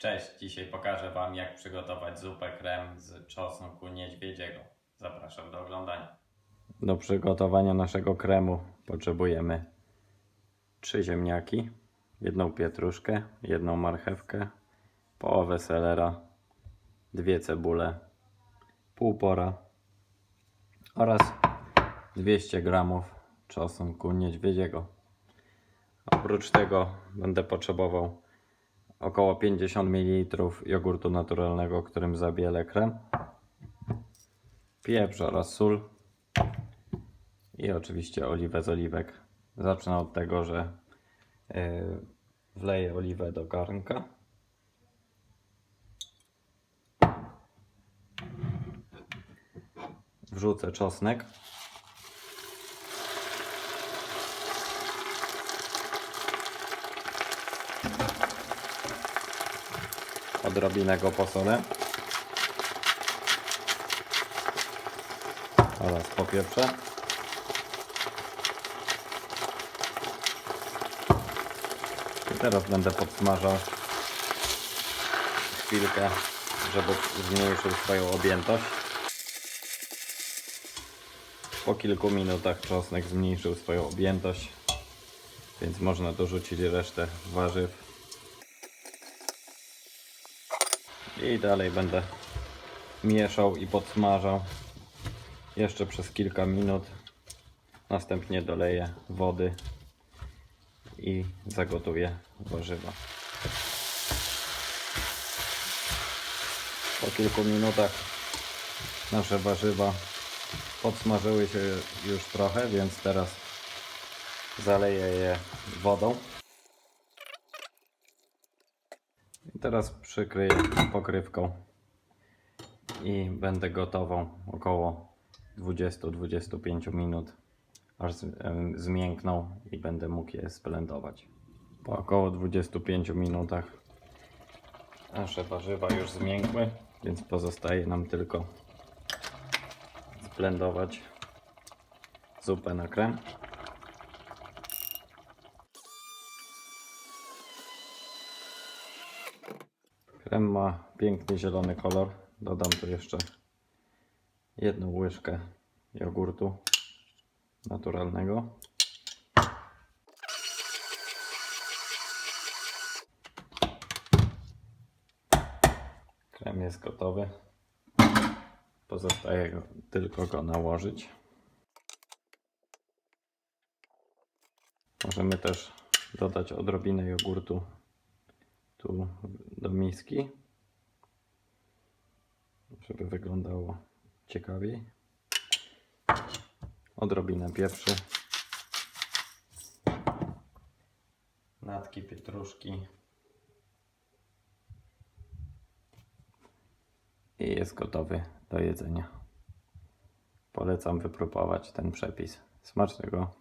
Cześć, dzisiaj pokażę Wam jak przygotować zupę krem z czosnku niedźwiedziego. Zapraszam do oglądania. Do przygotowania naszego kremu potrzebujemy trzy ziemniaki, jedną pietruszkę, jedną marchewkę, połowę selera, dwie cebule, pół pora oraz 200 g czosnku niedźwiedziego. Oprócz tego będę potrzebował około 50 ml jogurtu naturalnego, którym zabielę krem, pieprz oraz sól i oczywiście oliwę z oliwek. Zacznę od tego, że yy, wleję oliwę do garnka. Wrzucę czosnek. Odrobinę go posolę. Oraz popieprzę. I teraz będę podsmażał chwilkę, żeby zmniejszył swoją objętość. Po kilku minutach czosnek zmniejszył swoją objętość, więc można dorzucić resztę warzyw. I dalej będę mieszał i podsmażał jeszcze przez kilka minut. Następnie doleję wody i zagotuję warzywa. Po kilku minutach nasze warzywa podsmażyły się już trochę, więc teraz zaleję je wodą. I teraz przykryję pokrywką i będę gotował około 20-25 minut, aż zmiękną i będę mógł je splendować. Po około 25 minutach nasze warzywa już zmiękły, więc pozostaje nam tylko zblendować zupę na krem. Krem ma piękny zielony kolor. Dodam tu jeszcze jedną łyżkę jogurtu naturalnego. Krem jest gotowy. Pozostaje go, tylko go nałożyć. Możemy też dodać odrobinę jogurtu tu do miski, żeby wyglądało ciekawiej. Odrobinę pieprzy. Natki pietruszki. I jest gotowy do jedzenia. Polecam wypróbować ten przepis. Smacznego.